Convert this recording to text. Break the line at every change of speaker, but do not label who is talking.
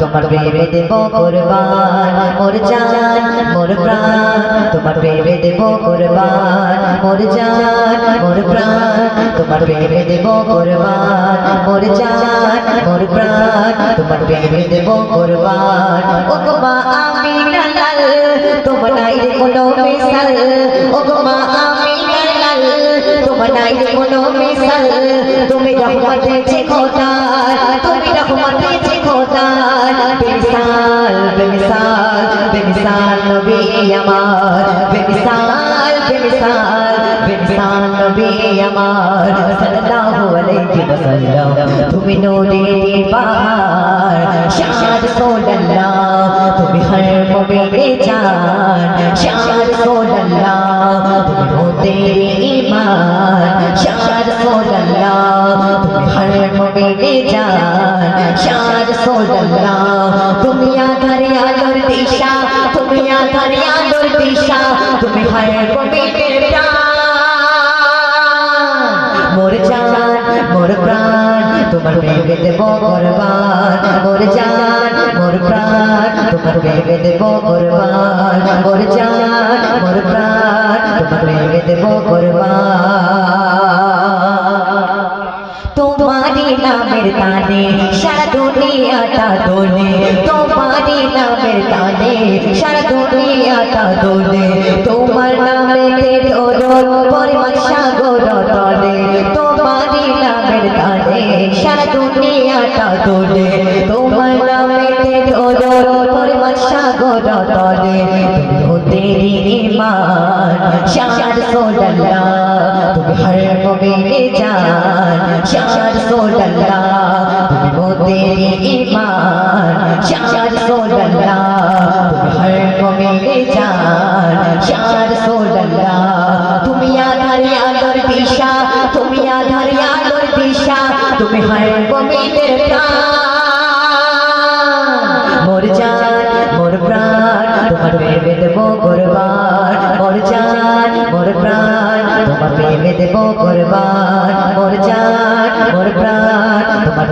তোমার প্রেমে দেব কোরবান, মোর জান, মোর প্রাণ। তোমার প্রেমে দেব কোরবান, মোর জান, মোর প্রাণ। তোমার প্রেমে দেব কোরবান, মোর জান, মোর প্রাণ। তোমার প্রেমে দেব কোরবান। ও গো মা আমি লাল তোমার নাই রে কোনো মিশাল ও গো মা আমি লাল তোমার নাই রে কোনো মিশাল তুমি রহমত দিয়েছে খোদা बेमिसाल बेमिसाल नबी अमार, बेमिसाल बेमिसाल बेमिसाल नबी अमार। सल्लल्लाहु अलैहि वसल्लम तुम नूरे बाहर। शान सोल्ला तुम हर मोमिने जान। शान सोल्ला तुम रोते ईमान। शान सोल्ला तुम हर मोमिने जान। शान सोल्ला তুমি আধারে আলোর দিশা, তুমি আধারে আলোর দিশা, তুমি মুমিনের প্রাণ। মোর জান, মোর প্রাণ, তোমার প্রেমে দেব কোরবান মোর জান, মোর প্রাণ, তোমার প্রেমে দেব কোরবান মোর জান, মোর প্রাণ, তোমার প্রেমে দেব কোরবান নামের তানে সারা দুনিয়াটা দোলে। তোমারি নামের তানে সারা দুনিয়াটা দোলে। তোমার নামেতে দোল পরিমাণ সাগর তলে। তোমারি নামের তানে সারা দুনিয়াটা দোলে। তোমার নামেতে দোল পরিমাণ সাগর তলে। হতে ইমান শার সোল্লাহ তুমি হর তুমি হতে ইমান শার সোল্লাহ তুমি হর মুমিনে জান শার সোল্লাহ তুমি আধারে আলোর দিশা, তুমি আধারে আলোর দিশা, তুমি হর মুমিনের প্রাণ। মোর জান, মোর প্রাণ, তোমার প্রেমে দেব কোরবান। মোর জান, মোর প্রাণ, তোমার প্রেমে দেব কোরবান। মোর জান, মোর প্রাণ